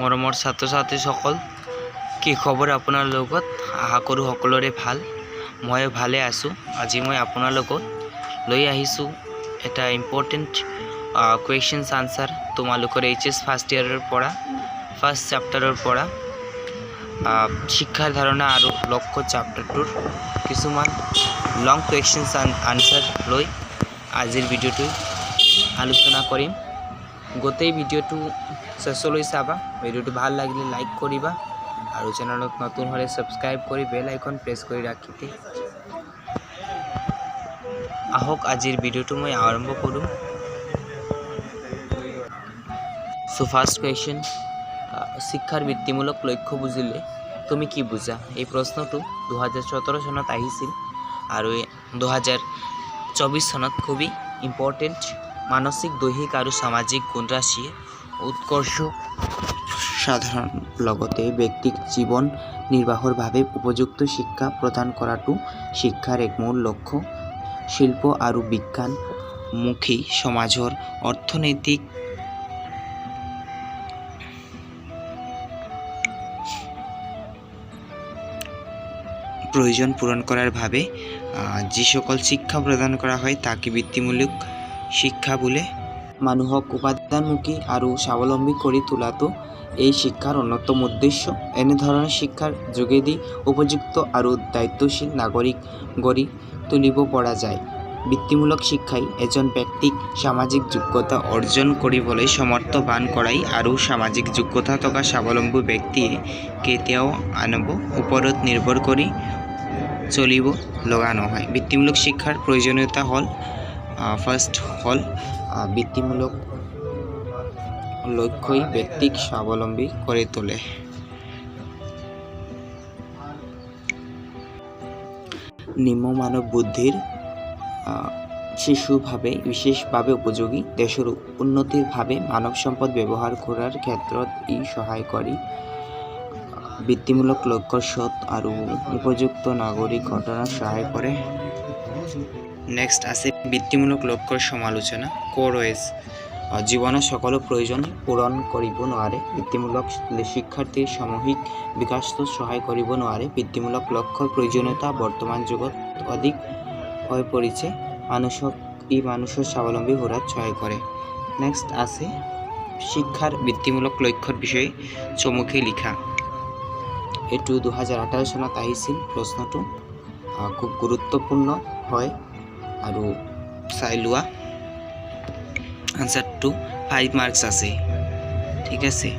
মৰমৰ ছাত্ৰ ছাত্ৰীসকল কি খবৰ আপোনাৰ লগত? আশা কৰোঁ সকলোৰে ভালো। মই ভালে আছোঁ। আজি মই আপোনাৰ লগত লৈ আহিছোঁ এটা ইম্পৰ্টেণ্ট কুৱেশ্যনছ আনচাৰ তোমালোকৰ এইচ এছ ফাৰ্ষ্ট ইয়াৰৰ পৰা ফাৰ্ষ্ট চেপ্টাৰৰ পৰা। শিক্ষাৰ ধাৰণা আৰু লক্ষ্য চেপ্টাৰটোৰ কিছুমান লং কুৱেশ্যনছ আনচাৰ লৈ আজিৰ ভিডিঅ'টো আলোচনা কৰিম। গোটেই ভিডিঅ'টো শেষলৈ চাবা। ভিডিঅ'টো ভালো লাগিলে লাইক কৰিবা। আৰু চেনেলত নতুন হ'লে ছাবস্ক্ৰাইব কৰি বেল আইকন প্ৰেছ কৰি ৰাখিতে। আহক, আজিৰ ভিডিঅ'টো মই আৰম্ভ কৰোঁ। চ' ফাৰ্ষ্ট কুৱেশ্যন শিক্ষাৰ বৃত্তিমূলক লক্ষ্য বুজিলে তুমি কি বুজা? এই প্ৰশ্নটো দুহেজাৰ সোতৰ চনত আহিছিল। আৰু দুহেজাৰ চৌবিছ চনত খুবেই ইম্পৰ্টেণ্ট মানসিক, দৈহিক আৰু সামাজিক গুণৰাশিয়ে উৎকৰ্ষ। সাধাৰণ লগতে ব্যক্তিক জীৱন নিৰ্বাহৰ উপযুক্ত শিক্ষা প্ৰদান কৰাটো শিক্ষাৰ এক মূল লক্ষ্য। শিল্প আৰু বিজ্ঞানমুখী সমাজৰ অৰ্থনৈতিক প্রয়োজন পূরণ করার ভাবে যে সকল শিক্ষা প্ৰদান কৰা হয় তাকে বৃত্তিমূলক শিক্ষা বোলে মানুহক উপাদানমুখী আৰু স্বাৱলম্বী কৰি তোলাটো এই শিক্ষাৰ অন্যতম উদ্দেশ্য। এনেধৰণৰ শিক্ষাৰ যোগেদি উপযুক্ত আৰু দায়িত্বশীল নাগৰিক গঢ়ি তুলিব পৰা যায়। বৃত্তিমূলক শিক্ষাই এজন ব্যক্তিক সামাজিক যোগ্যতা অৰ্জন কৰিবলৈ সমৰ্থবান কৰাই আৰু সামাজিক যোগ্যতা থকা স্বাৱলম্বী ব্যক্তিয়ে কেতিয়াও আনব ওপৰত নিৰ্ভৰ কৰি চলিব লগা নহয়। বৃত্তিমূলক শিক্ষাৰ প্ৰয়োজনীয়তা হ'ল ফাৰ্ষ্ট হ'ল বৃত্তিমূলক লক্ষ্যই ব্যক্তিক স্বাৱলম্বী কৰি তোলে। নিম্ন মানৱ বুদ্ধিৰ আহ, শিশুভাৱে বিশেষভাৱে উপযোগী দেশৰ উন্নতিৰ ভাৱে মানৱ সম্পদ ব্যৱহাৰ কৰাৰ ক্ষেত্ৰত ই সহায় কৰি বৃত্তিমূলক লক্ষ্যৰ সৎ আৰু উপযুক্ত নাগৰিক ঘটনাত সহায় কৰে নেক্সট আছে বৃত্তিমূলক লক্ষ্যৰ সমালোচনা ক'ৰৱেজ জীৱনৰ সকলো প্ৰয়োজন পূৰণ কৰিব নোৱাৰে। বৃত্তিমূলক শিক্ষাৰ্থীৰ সামূহিক বিকাশত সহায় কৰিব নোৱাৰে। বৃত্তিমূলক লক্ষ্যৰ প্ৰয়োজনীয়তা বৰ্তমান যুগত অধিক হৈ পৰিছে। মানুহক ই মানুহৰ স্বাৱলম্বী হোৱাত সহায় কৰে। নেক্সট আছে শিক্ষাৰ বৃত্তিমূলক লক্ষ্যৰ বিষয়ে চমুকৈ লিখা। এইটো দুহেজাৰ আঠাৰ চনত আহিছিল। প্ৰশ্নটো আহ, খুব গুৰুত্বপূৰ্ণ হয়। আৰু চাই লোৱা। আনচাৰটো ফাইভ মাৰ্কছ আছে। ঠিক আছে?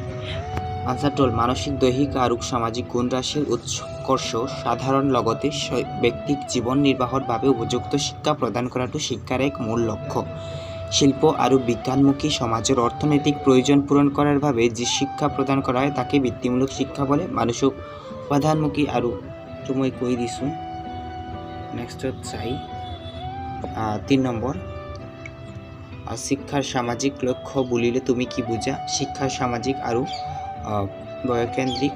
আনচাৰটো হ'ল মানসিক, দৈহিক আৰু সামাজিক গুণৰাশিৰ উৎকৰ্ষ, সাধাৰণ লগতে ব্যক্তিক জীৱন নিৰ্বাহৰ বাবে উপযুক্ত শিক্ষা প্ৰদান কৰাটো শিক্ষাৰ এক মূল লক্ষ্য। শিল্প আৰু বিজ্ঞানমুখী সমাজৰ অৰ্থনৈতিক প্ৰয়োজন পূৰণ কৰাৰ বাবে যি শিক্ষা প্ৰদান কৰা হয়, তাকে বৃত্তিমূলক শিক্ষা বলে। মানুহক উপাদানমুখী আৰু মই কৈ দিছোঁ। নেক্সটত চাই। তিন নম্বৰ আহ, শিক্ষাৰ সামাজিক লক্ষ্য বুলিলে তুমি কি বুজা শিক্ষাৰ সামাজিক আৰু আহ, বয়কেন্দ্ৰিক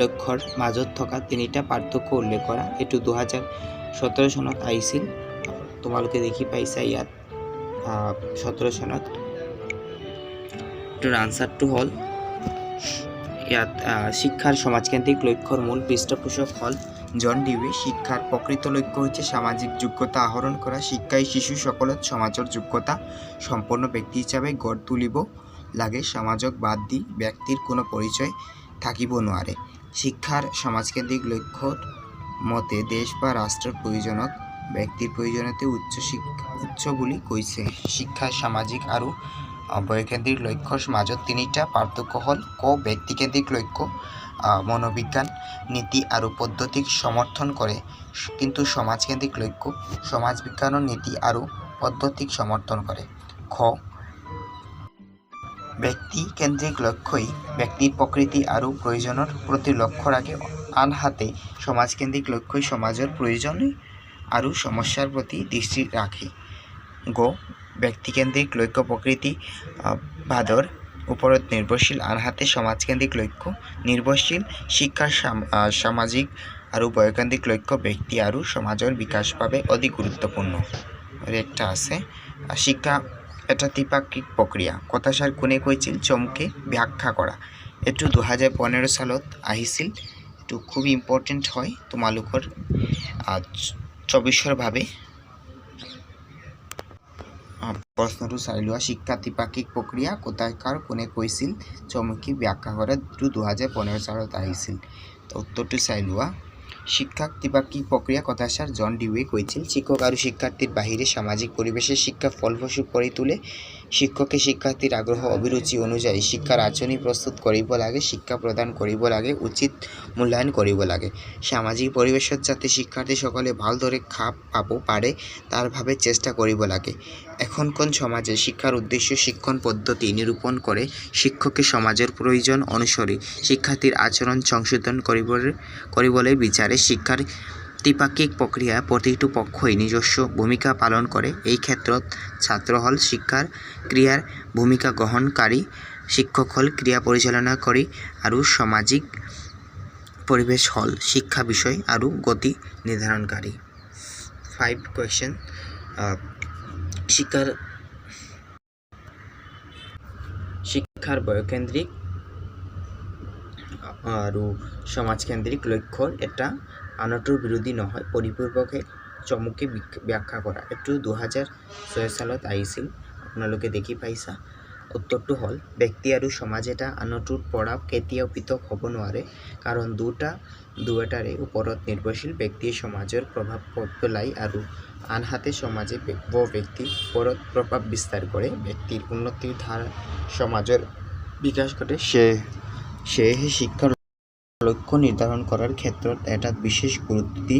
লক্ষ্যৰ মাজত থকা তিনিটা পাৰ্থক্য উল্লেখ কৰা। এইটো দুহেজাৰ সোতৰ চনত আহিছিল। তোমালোকে দেখি পাইছা ইয়াত সোতৰ চনত। এইটোৰ আনচাৰটো হ'ল ইয়াত শিক্ষাৰ সমাজকেন্দ্ৰিক লক্ষ্যৰ মূল পৃষ্ঠপোষক হ'ল জন ডিউৱে শিক্ষাৰ প্ৰকৃত লক্ষ্য হৈছে সামাজিক যোগ্যতা আহৰণ কৰা শিক্ষাই শিশুসকলত সমাজৰ যোগ্যতা সম্পন্ন ব্যক্তি হিচাপে গঢ় তুলিব। লাগে সমাজক বাদ দি ব্যক্তিৰ কোনো পৰিচয় থাকিব নোৱাৰে। শিক্ষাৰ সমাজকেন্দ্ৰিক লক্ষ্যৰ মতে দেশ বা ৰাষ্ট্ৰৰ প্ৰয়োজনত ব্যক্তিৰ প্ৰয়োজনতে উচ্চ শিক্ষা উচ্চ বুলি কৈছে শিক্ষাৰ সামাজিক আৰু আহ, বয়কেন্দ্ৰিক লক্ষ্যৰ মাজত তিনিটা পাৰ্থক্য হ'ল ক ব্যক্তিকেন্দ্ৰিক লক্ষ্য মনোবিজ্ঞান নীতি আৰু পদ্ধতিক সমৰ্থন কৰে কিন্তু সমাজকেন্দ্ৰিক লক্ষ্য সমাজ বিজ্ঞানৰ নীতি আৰু পদ্ধতিক সমৰ্থন কৰে খ ব্যক্তিকেন্দ্ৰিক লক্ষ্যই ব্যক্তিৰ প্ৰকৃতি আৰু প্ৰয়োজনৰ প্ৰতি লক্ষ্য ৰাখে আনহাতে সমাজকেন্দ্ৰিক লক্ষ্যই সমাজৰ প্ৰয়োজন আৰু সমস্যাৰ প্ৰতি দৃষ্টি ৰাখে গ ব্যক্তিকেন্দ্ৰিক লক্ষ্য প্ৰকৃতি আহ, বাদৰ ওপৰত নিৰ্ভৰশীল আনহাতে সমাজকেন্দ্ৰিক লক্ষ্য নিৰ্ভৰশীল শিক্ষাৰ সাম- সামাজিক আৰু বয়কেন্দ্ৰিক লক্ষ্য ব্যক্তি আৰু সমাজৰ বিকাশ বাবে অধিক গুৰুত্বপূৰ্ণ। আৰু একটা আছে শিক্ষা এটা ত্ৰিপাক্ষিক প্ৰক্ৰিয়া। কথাষাৰ কোনে কৈছিল? চমুকে ব্যাখ্যা কৰা। এইটো দুহেজাৰ পোন্ধৰ চালত আহিছিল। এইটো খুব ইম্পৰ্টেণ্ট হয় তোমালোকৰ আহ, প্ৰশ্নটো চাই লোৱা শিক্ষা ত্ৰিপাক্ষিক প্ৰক্ৰিয়া কোটাকাৰ কোনে কৈছিল? চমুকি ব্যাখ্যা কৰা, এইটো দুহেজাৰ পোন্ধৰ চনত আহিছিল। তো উত্তৰটো চাই লোৱা শিক্ষা ত্রিপাক্ষিক প্রক্রিয়া কথা স্যার জন ডিউয়ে কৈছিল, শিক্ষক আৰু শিক্ষাৰ্থীৰ বাহিৰে সামাজিক পৰিৱেশে শিক্ষা ফলপ্ৰসূ কৰি তোলে। শিক্ষকে শিক্ষাৰ্থীৰ আগ্ৰহ অভিৰুচি অনুযায়ী শিক্ষাৰ আঁচনি প্ৰস্তুত কৰিব লাগে, শিক্ষা প্ৰদান কৰিব লাগে, উচিত মূল্যায়ন কৰিব লাগে। সামাজিক পৰিৱেশত যাতে শিক্ষাৰ্থীসকলে ভালদৰে খাপ পাব পাৰে তাৰ বাবে চেষ্টা কৰিব লাগে। এখনখন সমাজে শিক্ষাৰ উদ্দেশ্য শিক্ষণ পদ্ধতি নিৰূপণ কৰে শিক্ষকে সমাজৰ প্ৰয়োজন অনুসৰি শিক্ষাৰ্থীৰ আচৰণ সংশোধন কৰিবলৈ বিচাৰে শিক্ষাৰ ত্ৰিপাক্ষিক প্ৰক্ৰিয়া প্ৰতিটো পক্ষই নিজস্ব ভূমিকা পালন কৰে এই ক্ষেত্ৰত ছাত্ৰ হ'ল শিক্ষাৰ ক্ৰিয়াৰ ভূমিকা গ্ৰহণকাৰী শিক্ষক হ'ল ক্ৰিয়া পৰিচালনা কৰি আৰু সামাজিক পৰিৱেশ হ'ল শিক্ষা বিষয় আৰু গতি নিৰ্ধাৰণকাৰী ফাইভ কুৱেশ্যন শিক্ষাৰ শিক্ষাৰ বয়কেন্দ্ৰিক আৰু সমাজকেন্দ্ৰিক লক্ষ্যৰ এটা আনটোৰ বিৰোধী নহয়, পৰিপূৰ্বকে চমুকে ব্যাখ্যা কৰা। এইটো দুহেজাৰ ছয় চালত আহিছিল। আপোনালোকে দেখি পাইছা। উত্তৰটো হ'ল, ব্যক্তি আৰু সমাজ এটা আনটোৰ পৰা কেতিয়াও পৃথক হ'ব নোৱাৰে, কাৰণ দুটা দুয়োটাৰে ওপৰত নিৰ্ভৰশীল ব্যক্তিয়ে সমাজৰ প্ৰভাৱ পেলায় আৰু আনহাতে সমাজে ব্যক্তিৰ ওপৰত প্ৰভাৱ বিস্তাৰ কৰে। ব্যক্তিৰ উন্নতিৰ ধাৰা সমাজৰ বিকাশ ঘটে। সে সেয়েহে শিক্ষাৰ লক্ষ্য নিৰ্ধাৰণ কৰাৰ ক্ষেত্ৰত এটা বিশেষ গুৰুত্ব দি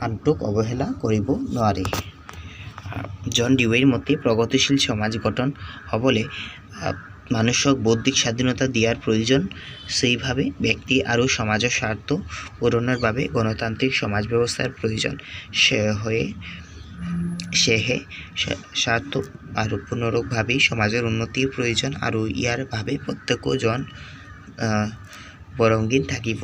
আনটোক অৱহেলা কৰিব নোৱাৰে। জন ডিৱেৰ মতে, প্ৰগতিশীল সমাজ গঠন হ'বলৈ মানুহক বৌদ্ধিক স্বাধীনতা দিয়াৰ প্ৰয়োজন সেইভাৱে ব্যক্তি আৰু সমাজৰ স্বাৰ্থ পূৰণৰ বাবে গণতান্ত্ৰিক সমাজ ব্যৱস্থাৰ প্ৰয়োজন। সেয়ে সেয়েহে স্বা- স্বাৰ্থ আৰু পুনৰুকভাৱেই সমাজৰ উন্নতিৰ প্ৰয়োজন আৰু ইয়াৰ বাবে প্ৰত্যেকজন বৰংগীত থাকিব